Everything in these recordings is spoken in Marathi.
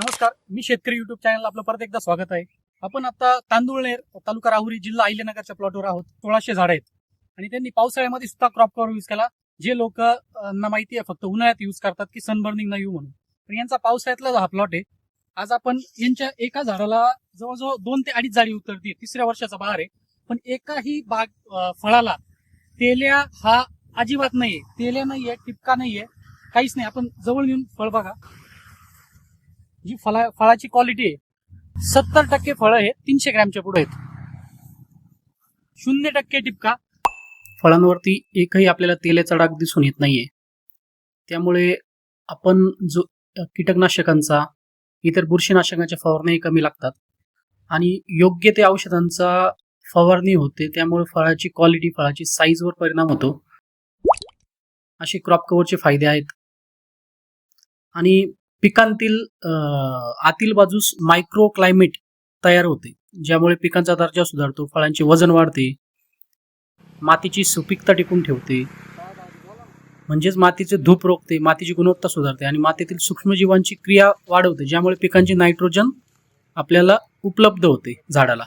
नमस्कार मी शेतकरी युट्यूब चॅनल आपलं परत एकदा स्वागत आहे. आपण आता तांदूळनेर तालुका राहुरी जिल्हा अहिल्यानगरच्या प्लॉटवर आहोत. सोळाशे झाड आहेत. आणि त्यांनी पावसाळ्यामध्ये सुद्धा क्रॉप कव्हर यूज केला. जे लोक ना माहिती आहे फक्त उन्हाळ्यात यूज करतात की सनबर्निंग न येऊ म्हणून. पण यांचा पावसाळ्यातला हा प्लॉट आहे आज आपण यांच्या एका झाडाला जवळजवळ दोन ते अडीच झाडी उतरते तिसऱ्या वर्षाचा बहार आहे. पण एकाही बाग फळाला तेल्या हा अजिबात नाहीये. तेल्या नाहीये टिपका नाहीये. काहीच नाही. आपण जवळ येऊन फळ बघा. जी फळा फळाची क्वालिटी आहे सत्तर टक्के फळं हे तीनशे ग्रॅमच्या पुढे आहेत. शून्य टक्के टिपका. फळांवरती एकही आपल्याला तेलाचा डाग दिसून येत नाहीये. त्यामुळे आपण जो कीटकनाशकांचा इतर बुरशीनाशकांच्या फवारण्याही कमी लागतात. आणि योग्य ते औषधांचा फवारणी होते त्यामुळे फळाची क्वालिटी फळाची साईजवर परिणाम होतो. असे क्रॉप कव्हरचे फायदे आहेत. आणि पिकांतील आतील बाजूस मायक्रो क्लायमेट तयार होते ज्यामुळे पिकांचा दर्जा सुधारतो फळांचे वजन वाढते मातीची सुपीकता टिकून ठेवते. म्हणजेच मातीचे धूप रोखते मातीची गुणवत्ता सुधारते आणि मातीतील सूक्ष्मजीवांची क्रिया वाढवते ज्यामुळे पिकांचे नायट्रोजन आपल्याला उपलब्ध होते झाडाला.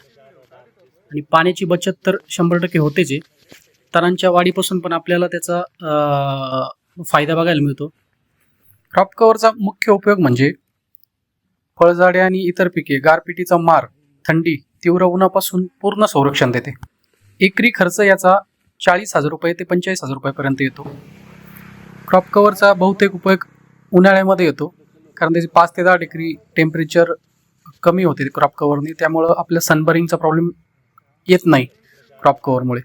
आणि पाण्याची बचत तर शंभर टक्के होतेच आहे. तणांच्या वाढीपासून पण आपल्याला त्याचा फायदा बघायला मिळतो. क्रॉप कव्हरचा मुख्य उपयोग म्हणजे फळझाडे आणि इतर पिके गारपिटीचा मार थंडी तीव्र उन्हापासून पूर्ण संरक्षण देते. एकरी खर्च याचा चाळीस हजार रुपये ते पंचेचाळीस हजार रुपयापर्यंत येतो. क्रॉप कव्हरचा बहुतेक उपयोग उन्हाळ्यामध्ये येतो कारण त्याचे पाच ते दहा डिग्री टेम्परेचर कमी होते क्रॉप कव्हरने त्यामुळं आपल्या सनबरिंगचा प्रॉब्लेम येत नाही क्रॉप कव्हरमुळे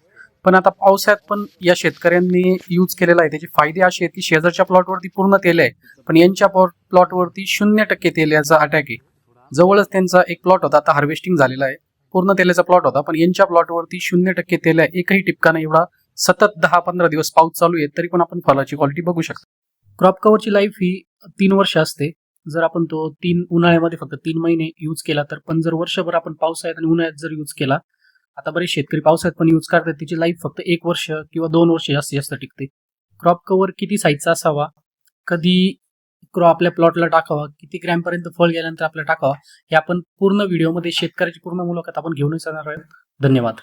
पण आता पावसाळ्यात पण या शेतकऱ्यांनी यूज केलेला आहे. त्याचे फायदे असे आहेत की शेजारच्या प्लॉटवरती पूर्ण तेल आहे पण यांच्या प्लॉटवरती शून्य टक्के तेल याचा अटॅक आहे. जवळच त्यांचा एक प्लॉट होता आता हार्वेस्टिंग झालेला आहे. पूर्ण तेलाचा प्लॉट होता पण यांच्या प्लॉटवरती शून्य टक्के तेल आहे. एकही टिपका नाही एवढा सतत दहा पंधरा दिवस पाऊस चालू आहे तरी पण आपण फळाची क्वालिटी बघू शकतो. क्रॉप कव्हरची लाईफ ही तीन वर्ष असते. जर आपण तो तीन उन्हाळ्यामध्ये फक्त तीन महिने यूज केला तर पण जर वर्षभर आपण पावसाळ्यात आणि उन्हाळ्यात जर यूज केला आता बरेच शेतकरी पावसाळ्यात पण यूज करतात. त्याची लाईफ फक्त एक वर्ष किंवा दोन वर्ष जास्तीत जास्त टिकते. क्रॉप कव्हर किती साईजचा असावा? कधी क्रॉप आपल्या प्लॉटला टाकावा? किती ग्रॅमपर्यंत फळ गेल्यानंतर आपल्याला टाकावा? हे आपण पूर्ण व्हिडिओमध्ये शेतकऱ्याची पूर्ण मुलाखत आपण घेऊनच येणार आहोत. धन्यवाद.